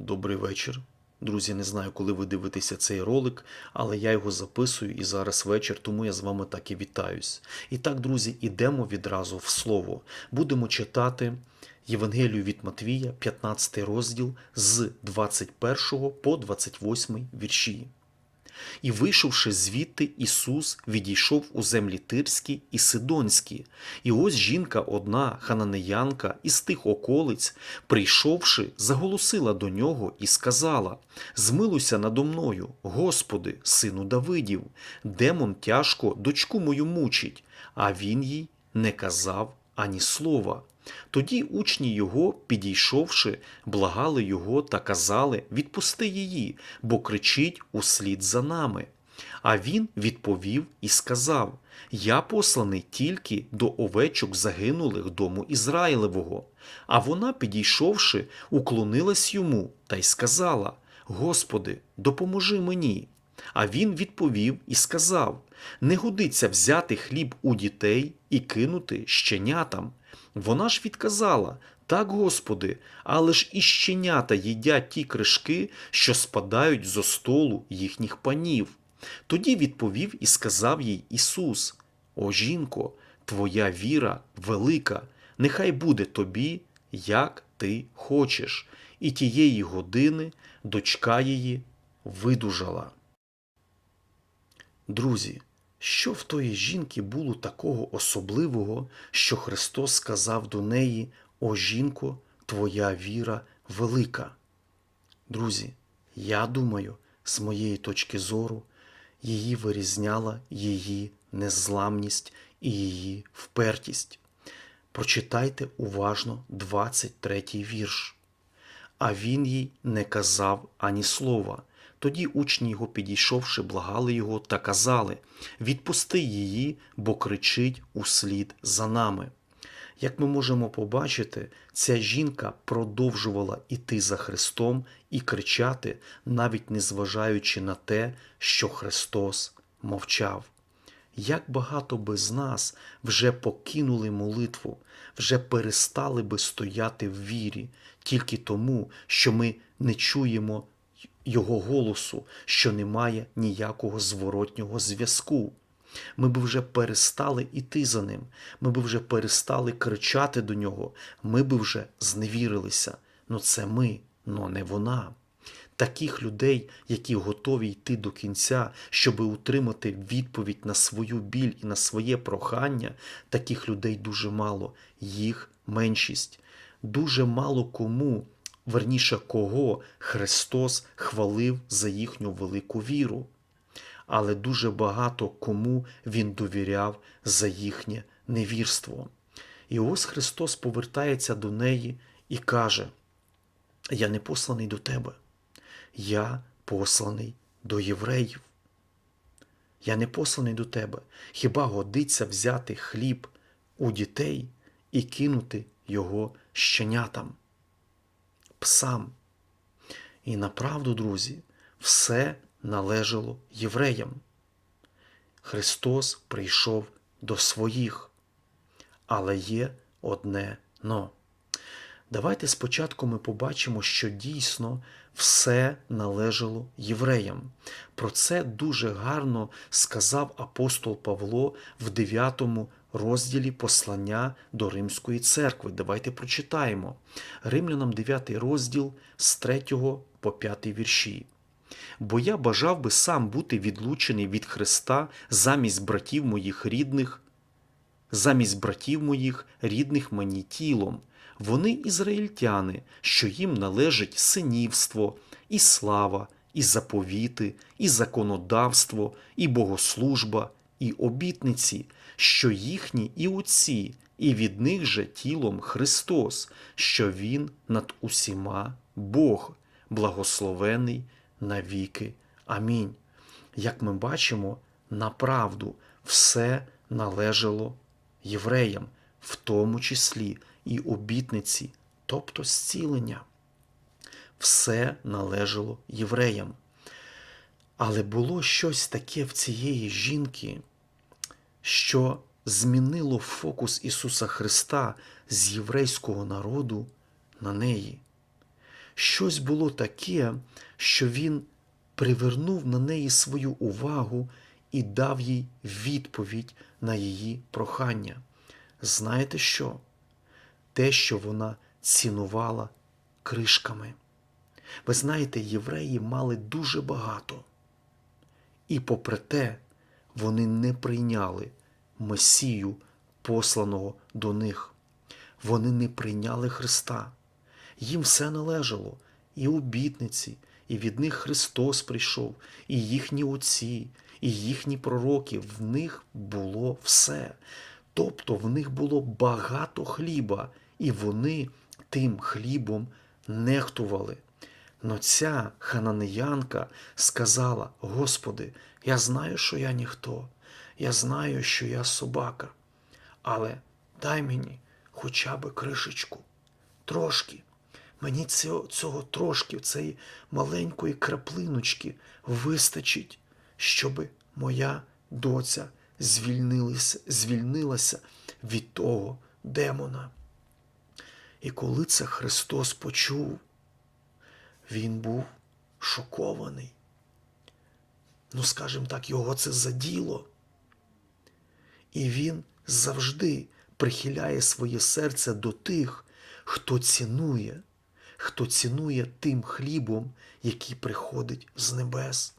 Добрий вечір. Друзі, не знаю, коли ви дивитеся цей ролик, але я його записую і зараз вечір, тому я з вами так і вітаюсь. І так, друзі, ідемо відразу в слово. Будемо читати Євангелію від Матвія, 15 розділ з 21 по 28 вірші. І вийшовши звідти, Ісус відійшов у землі Тирські і Сидонські. І ось жінка одна, хананеянка, із тих околиць, прийшовши, заголосила до нього і сказала: Змилуйся надо мною, Господи, сину Давидів, демон тяжко дочку мою мучить, а він їй не казав ані слова. Тоді учні його, підійшовши, благали його та казали Відпусти її, бо кричить услід за нами. А він відповів і сказав Я посланий тільки до овечок загинулих дому Ізраїлевого. А вона, підійшовши, уклонилась йому та й сказала Господи, допоможи мені. А він відповів і сказав Не годиться взяти хліб у дітей і кинути щенятам. Вона ж відказала Так, Господи, але ж і щенята їдять ті кришки, що спадають зо столу їхніх панів. Тоді відповів і сказав їй Ісус: О жінко, твоя віра велика, нехай буде тобі, як ти хочеш. І тієї години дочка її видужала. Друзі, що в тої жінки було такого особливого, що Христос сказав до неї: О жінко, твоя віра велика? Друзі, я думаю, з моєї точки зору, її вирізняла її незламність і її впертість. Прочитайте уважно 23 вірш. А він їй не казав ані слова. Тоді учні його, підійшовши, благали його та казали Відпусти її, бо кричить услід за нами. Як ми можемо побачити, ця жінка продовжувала іти за Христом і кричати, навіть не зважаючи на те, що Христос мовчав. Як багато би з нас вже покинули молитву, вже перестали би стояти в вірі тільки тому, що ми не чуємо його голосу, що немає ніякого зворотнього зв'язку. Ми б вже перестали іти за ним, ми б вже перестали кричати до нього, ми б вже зневірилися. Ну це ми, но не вона. Таких людей, які готові йти до кінця, щоб утримати відповідь на свою біль і на своє прохання, таких людей дуже мало, їх меншість. Дуже мало кому верніше кого Христос хвалив за їхню велику віру, але дуже багато кому Він довіряв за їхнє невірство. І ось Христос повертається до неї і каже: Я не посланий до тебе, я посланий до євреїв. Я не посланий до тебе. Хіба годиться взяти хліб у дітей і кинути його щенятам? Псам. І направду, друзі, все належало євреям. Христос прийшов до своїх, але є одне но. Давайте спочатку ми побачимо, що дійсно все належало євреям. Про це дуже гарно сказав апостол Павло в 9 розділі послання до Римської церкви. Давайте прочитаємо. Римлянам 9 розділ з 3 по 5 вірші. Бо я бажав би сам бути відлучений від Христа замість братів моїх рідних, замість братів моїх рідних мені тілом. Вони ізраїльтяни, що їм належить синівство, і слава, і заповіти, і законодавство, і богослужба, і обітниці, що їхні і отці, і від них же тілом Христос, що Він над усіма Бог, благословений навіки. Амінь. Як ми бачимо, направду все належало євреям, в тому числі і обітниці, тобто зцілення. Все належало євреям. Але було щось таке в цієї жінки, що змінило фокус Ісуса Христа з єврейського народу на неї. щось було таке, що він привернув на неї свою увагу і дав їй відповідь на її прохання. Знаєте що? Те, що вона цінувала кришками. Ви знаєте, євреї мали дуже багато. І попри те, вони не прийняли Месію, посланого до них. Вони не прийняли Христа. Їм все належало, і обітниці, і від них Христос прийшов, і їхні отці, і їхні пророки. В них було все. Тобто в них було багато хліба, і вони тим хлібом нехтували. Но ця хананеянка сказала: Господи, я знаю, що я ніхто, я знаю, що я собака, але дай мені хоча б кришечку, трошки. Мені цього, цього трошки, цієї маленької краплиночки вистачить, щоб моя доця звільнилася, звільнилася від того демона. І коли це Христос почув, він був шокований. Ну, скажімо так, його це заділо. І він завжди прихиляє своє серце до тих, хто цінує, хто цінує тим хлібом, який приходить з небес.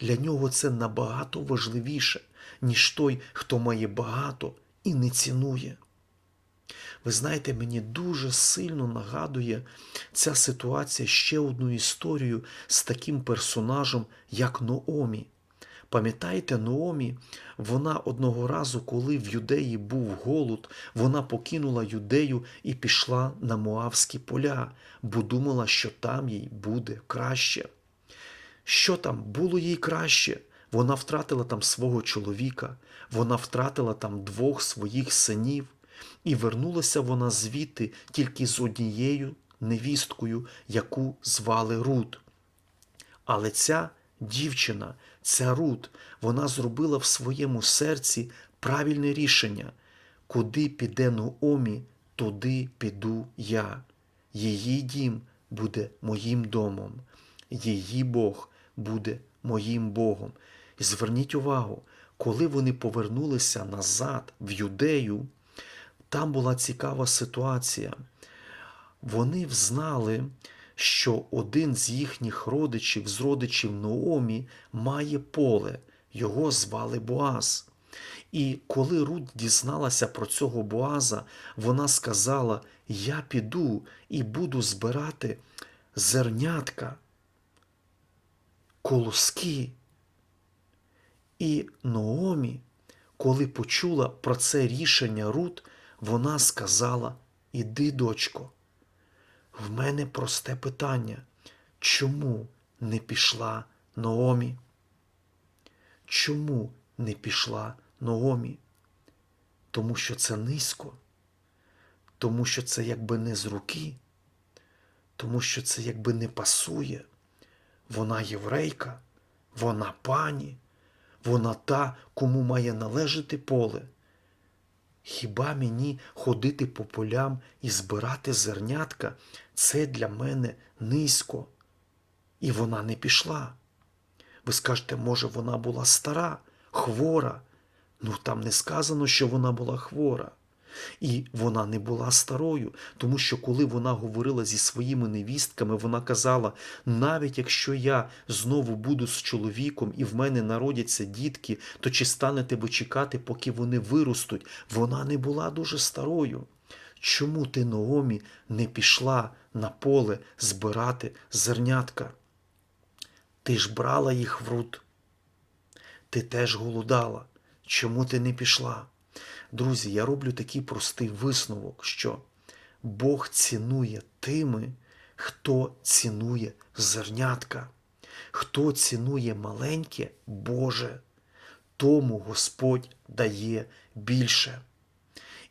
Для нього це набагато важливіше, ніж той, хто має багато і не цінує. Ви знаєте, мені дуже сильно нагадує ця ситуація ще одну історію з таким персонажем, як Ноомі. Пам'ятаєте, Ноомі, вона одного разу, коли в юдеї був голод, вона покинула юдею і пішла на Моавські поля, бо думала, що там їй буде краще. Що там було їй краще? Вона втратила там свого чоловіка, вона втратила там двох своїх синів, і вернулася вона звідти тільки з однією невісткою, яку звали Рут. Але ця дівчина, ця Рут, вона зробила в своєму серці правильне рішення. Куди піде Ноомі, туди піду я. Її дім буде моїм домом, її Бог буде моїм Богом. І зверніть увагу, коли вони повернулися назад в Юдею, там була цікава ситуація. Вони взнали, що один з їхніх родичів, з родичів Наомі, має поле, його звали Боаз. І коли Рут дізналася про цього Боаза, вона сказала: Я піду і буду збирати зернятка, колоски. І Наомі, коли почула про це рішення Рут, вона сказала: Іди, дочко, в мене просте питання. Чому не пішла Наомі? Чому не пішла Наомі? Тому що це низько, тому що це якби не з руки, тому що це якби не пасує. Вона єврейка, вона пані, вона та, кому має належати поле. Хіба мені ходити по полям і збирати зернятка це для мене низько. І вона не пішла. Ви скажете, може, вона була стара, хвора. Ну там не сказано, що вона була хвора. І вона не була старою, тому що коли вона говорила зі своїми невістками, вона казала: навіть якщо я знову буду з чоловіком і в мене народяться дітки, то чи станете ви чекати, поки вони виростуть? Вона не була дуже старою. Чому ти, Наомі, не пішла на поле збирати зернятка? Ти ж брала їх в рут. Ти теж голодала. Чому ти не пішла? Друзі, я роблю такий простий висновок, що Бог цінує тими, хто цінує зернятка, хто цінує маленьке Боже, тому Господь дає більше.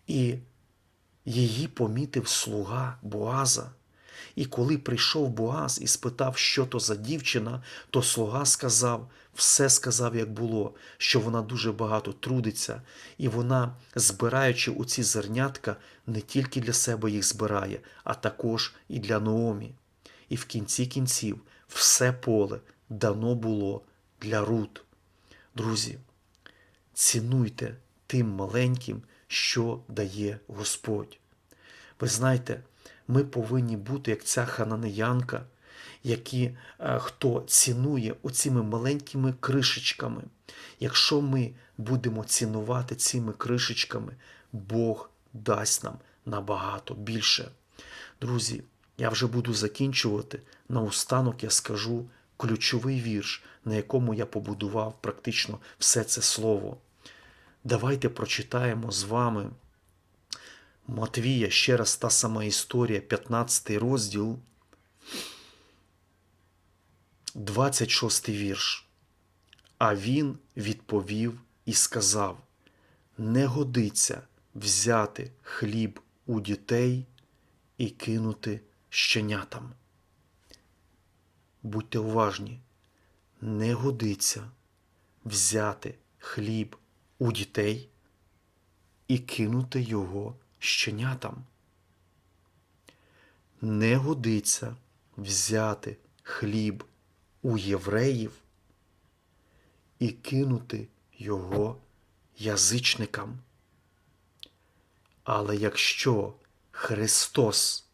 І її помітив слуга Боаза. І коли прийшов Боаз і спитав, що то за дівчина, то слуга сказав, все сказав, як було, що вона дуже багато трудиться, і вона, збираючи оці зернятка, не тільки для себе їх збирає, а також і для Наомі. і в кінці кінців все поле дано було для руд. Друзі, цінуйте тим маленьким, що дає Господь. Ви знаєте, ми повинні бути як ця хананеянка, які, е, хто цінує оціми маленькими кришечками. Якщо ми будемо цінувати цими кришечками, Бог дасть нам набагато більше. Друзі, я вже буду закінчувати. Наостанок я скажу ключовий вірш, на якому я побудував практично все це слово. Давайте прочитаємо з вами Матвія, ще раз та сама історія, 15 розділ, 26 вірш. А він відповів і сказав: Не годиться взяти хліб у дітей і кинути щенятам. Будьте уважні, не годиться взяти хліб у дітей і кинути його щенятам. Не годиться взяти хліб у євреїв і кинути його язичникам. Але якщо Христос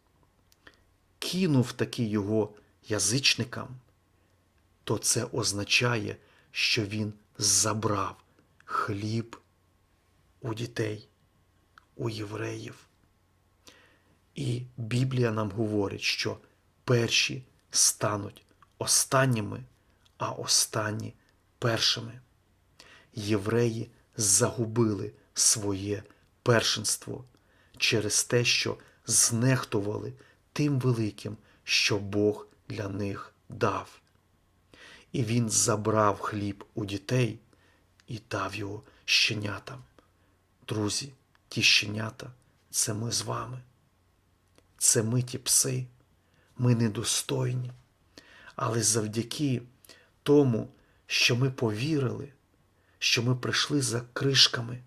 кинув таки його язичникам, то це означає, що Він забрав хліб у дітей, у євреїв. І Біблія нам говорить, що перші стануть останніми, а останні першими. Євреї загубили своє першинство через те, що знехтували тим великим, що Бог для них дав. І він забрав хліб у дітей і дав його щенятам. Друзі, ті щенята це ми з вами. Це ми ті пси, ми недостойні. Але завдяки тому, що ми повірили, що ми прийшли за кришками,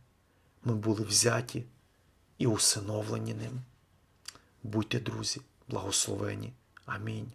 ми були взяті і усиновлені ним. Будьте, друзі, благословені. Амінь.